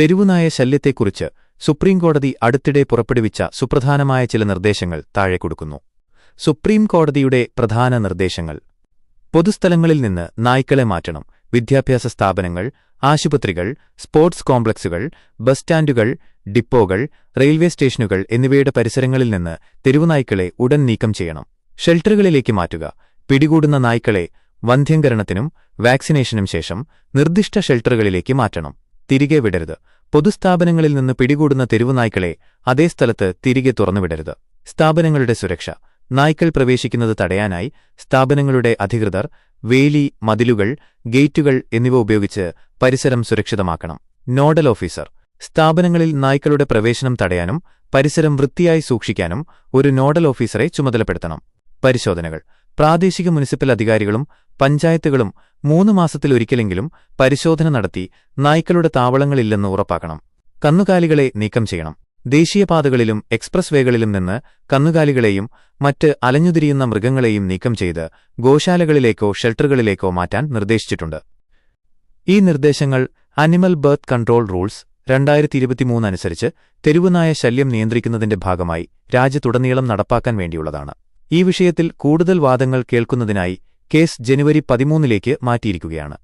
തെരുവുനായ ശല്യത്തെക്കുറിച്ച് സുപ്രീംകോടതി അടുത്തിടെ പുറപ്പെടുവിച്ച സുപ്രധാനമായ ചില നിർദ്ദേശങ്ങൾ താഴെ കൊടുക്കുന്നു. സുപ്രീംകോടതിയുടെ പ്രധാന നിർദ്ദേശങ്ങൾ. പൊതുസ്ഥലങ്ങളിൽ നിന്ന് നായ്ക്കളെ മാറ്റണം. വിദ്യാഭ്യാസ സ്ഥാപനങ്ങൾ ആശുപത്രികൾ സ്പോർട്സ് കോംപ്ലക്സുകൾ ബസ് സ്റ്റാൻഡുകൾ ഡിപ്പോകൾ റെയിൽവേ സ്റ്റേഷനുകൾ എന്നിവയുടെ പരിസരങ്ങളിൽ നിന്ന് തെരുവുനായ്ക്കളെ ഉടൻ നീക്കം ചെയ്യണം. ഷെൽട്ടറുകളിലേക്ക് മാറ്റുക. പിടികൂടുന്ന നായ്ക്കളെ വന്ധ്യംകരണത്തിനും വാക്സിനേഷനും ശേഷം നിർദ്ദിഷ്ട ഷെൽട്ടറുകളിലേക്ക് മാറ്റണം. തിരികെ വിടരുത്. പൊതുസ്ഥാപനങ്ങളിൽ നിന്ന് പിടികൂടുന്ന തെരുവുനായ്ക്കളെ അതേ സ്ഥലത്ത് തിരികെ തുറന്നുവിടരുത് സ്ഥാപനങ്ങളുടെ സുരക്ഷ. നായ്ക്കൾ പ്രവേശിക്കുന്നത് തടയാനായി സ്ഥാപനങ്ങളുടെ അധികൃതർ വേലി മതിലുകൾ ഗേറ്റുകൾ എന്നിവ ഉപയോഗിച്ച് പരിസരം സുരക്ഷിതമാക്കണം. Nodal officer. സ്ഥാപനങ്ങളിൽ നായ്ക്കളുടെ പ്രവേശനം തടയാനും പരിസരം വൃത്തിയായി സൂക്ഷിക്കാനും ഒരു നോഡൽ ഓഫീസറെ ചുമതലപ്പെടുത്തണം. പരിശോധനകൾ. പ്രാദേശിക മുനിസിപ്പൽ അധികാരികളും പഞ്ചായത്തുകളും മൂന്ന് മാസത്തിലൊരിക്കലെങ്കിലും പരിശോധന നടത്തി നായ്ക്കളുടെ താവളങ്ങളില്ലെന്ന് ഉറപ്പാക്കണം. കന്നുകാലികളെ നീക്കം ചെയ്യണം. ദേശീയപാതകളിലും എക്സ്പ്രസ് വേകളിലും നിന്ന് കന്നുകാലികളെയും മറ്റ് അലഞ്ഞുതിരിയുന്ന മൃഗങ്ങളെയും നീക്കം ചെയ്ത് ഗോശാലകളിലേക്കോ ഷെൽട്ടറുകളിലേക്കോ മാറ്റാൻ നിർദ്ദേശിച്ചിട്ടുണ്ട്. ഈ നിർദ്ദേശങ്ങൾ അനിമൽ ബർത്ത് കൺട്രോൾ റൂൾസ് രണ്ടായിരത്തി ഇരുപത്തിമൂന്ന് അനുസരിച്ച് തെരുവുനായ ശല്യം നിയന്ത്രിക്കുന്നതിന്റെ ഭാഗമായി രാജ്യത്തുടനീളം നടപ്പാക്കാൻ വേണ്ടിയുള്ളതാണ്. ഈ വിഷയത്തിൽ കൂടുതൽ വാദങ്ങൾ കേൾക്കുന്നതിനായി കേസ് ജനുവരി പതിമൂന്നിലേക്ക് മാറ്റിയിരിക്കുകയാണ്.